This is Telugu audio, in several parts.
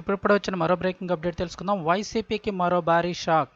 ఇప్పుడు వచ్చిన మరో బ్రేకింగ్ అప్డేట్ తెలుసుకుందాం. వైసీపీకి మరో భారీ షాక్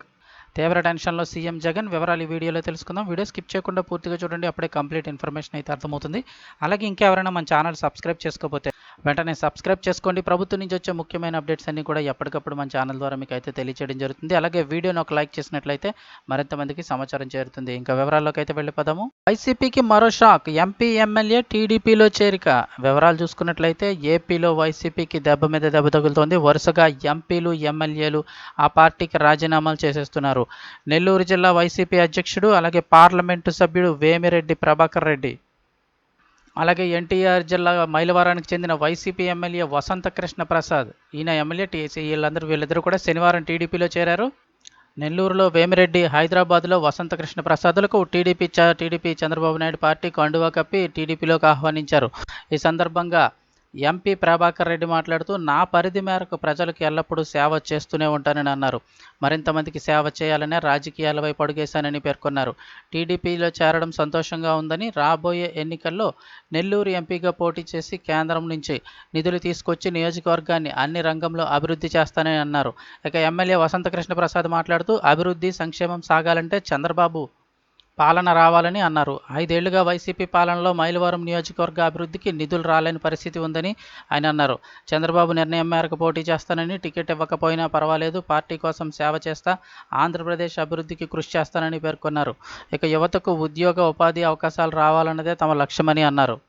తీవ్ర టెన్షన్లో సీఎం జగన్ వివరాలు ఈ వీడియోలో తెలుసుకుందాం. వీడియో స్కిప్ చేయకుండా పూర్తిగా చూడండి అప్పుడే కంప్లీట్ ఇన్ఫర్మేషన్ అయితే అర్థమవుతుంది. అలాగే ఇంకెవరైనా మన ఛానల్ సబ్స్క్రైబ్ చేసుకోకపోతే వెంటనే సబ్స్క్రైబ్ చేసుకోండి. ప్రభుత్వం నుంచి వచ్చే ముఖ్యమైన అప్డేట్స్ అన్నీ కూడా ఎప్పటికప్పుడు మన ఛానల్ ద్వారా మీకు అయితే తెలియచేయడం జరుగుతుంది. అలాగే వీడియోని ఒక లైక్ చేసినట్లయితే మరింత మందికి సమాచారం చేరుతుంది. ఇంకా వివరాల్లోకి అయితే వెళ్ళిపోదాము. వైసీపీకి మరో షాక్. ఎంపీ ఎమ్మెల్యే టీడీపీలో చేరిక. వివరాలు చూసుకున్నట్లయితే ఏపీలో వైసీపీకి దెబ్బ మీద దెబ్బ తగులుతోంది. వరుసగా ఎంపీలు ఎమ్మెల్యేలు ఆ పార్టీకి రాజీనామాలు చేసేస్తున్నారు. నెల్లూరు జిల్లా వైసీపీ అధ్యక్షుడు అలాగే పార్లమెంటు సభ్యుడు వేమిరెడ్డి ప్రభాకర్ రెడ్డి. అలాగే ఎన్టీఆర్ జిల్లా మైలవరానికి చెందిన వైసీపీ ఎమ్మెల్యే వసంత కృష్ణ ప్రసాద్ ఈయన ఎమ్మెల్యే టీసీ వీళ్ళందరూ వీళ్ళిద్దరూ కూడా శనివారం టీడీపీలో చేరారు. నెల్లూరులో వేమిరెడ్డి హైదరాబాద్లో వసంత కృష్ణ ప్రసాద్లకు TDP TDP Chandrababu Naidu party కండువా కప్పి టీడీపీలోకి ఆహ్వానించారు. ఈ సందర్భంగా ఎంపీ ప్రభాకర్ రెడ్డి మాట్లాడుతూ నా పరిధి మేరకు ప్రజలకు ఎల్లప్పుడూ సేవ చేస్తూనే ఉంటానని అన్నారు. మరింతమందికి సేవ చేయాలనే రాజకీయాల వైపు అడుగేశానని పేర్కొన్నారు. టీడీపీలో చేరడం సంతోషంగా ఉందని రాబోయే ఎన్నికల్లో నెల్లూరు ఎంపీగా పోటీ చేసి కేంద్రం నుంచి నిధులు తీసుకొచ్చి నియోజకవర్గాన్ని అన్ని రంగంలో అభివృద్ధి చేస్తానని అన్నారు. ఇక ఎమ్మెల్యే వసంతకృష్ణ ప్రసాద్ మాట్లాడుతూ అభివృద్ధి సంక్షేమం సాగాలంటే చంద్రబాబు పాలన రావాలని అన్నారు. ఐదేళ్ళుగా వైసీపీ పాలనలో మైలవరం నియోజకవర్గ అభివృద్ధికి నిధులు రాలేని పరిస్థితి ఉందని ఆయన అన్నారు. చంద్రబాబు నిర్ణయం మేరకు పోటీ చేస్తానని టికెట్ ఇవ్వకపోయినా పర్వాలేదు. పార్టీ కోసం సేవ చేస్తా ఆంధ్రప్రదేశ్ అభివృద్ధికి కృషి చేస్తానని పేర్కొన్నారు. ఇక యువతకు ఉద్యోగ ఉపాధి అవకాశాలు రావాలన్నదే తమ లక్ష్యమని అన్నారు.